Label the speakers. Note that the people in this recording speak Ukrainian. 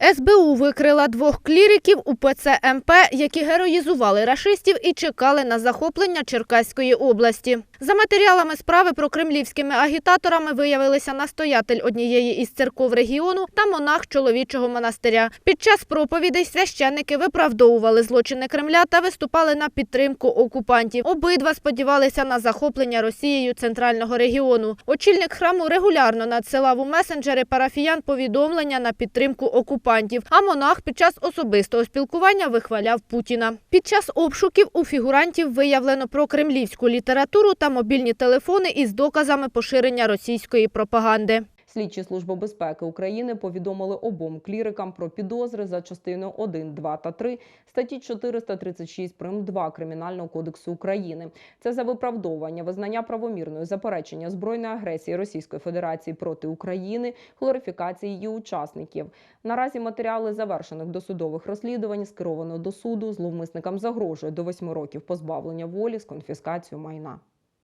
Speaker 1: СБУ викрила двох кліриків у ПЦМП, які героїзували рашистів і чекали на захоплення Черкаської області. За матеріалами справи про кремлівськими агітаторами виявилися настоятель однієї із церков регіону та монах чоловічого монастиря. Під час проповідей священники виправдовували злочини Кремля та виступали на підтримку окупантів. Обидва сподівалися на захоплення Росією центрального регіону. Очільник храму регулярно надсилав у месенджери парафіян повідомлення на підтримку окупантів. А монах під час особистого спілкування вихваляв Путіна. Під час обшуків у фігурантів виявлено про кремлівську літературу та мобільні телефони із доказами поширення російської пропаганди.
Speaker 2: Слідчі Служби безпеки України повідомили обом клірикам про підозри за частиною 1, 2 та 3 статті 436 прим. 2 Кримінального кодексу України. Це за виправдовування, визнання правомірної заперечення збройної агресії Російської Федерації проти України, глорифікації її учасників. Наразі матеріали завершених досудових розслідувань скеровано до суду. Зловмисникам загрожує до 8 років позбавлення волі з конфіскацією майна.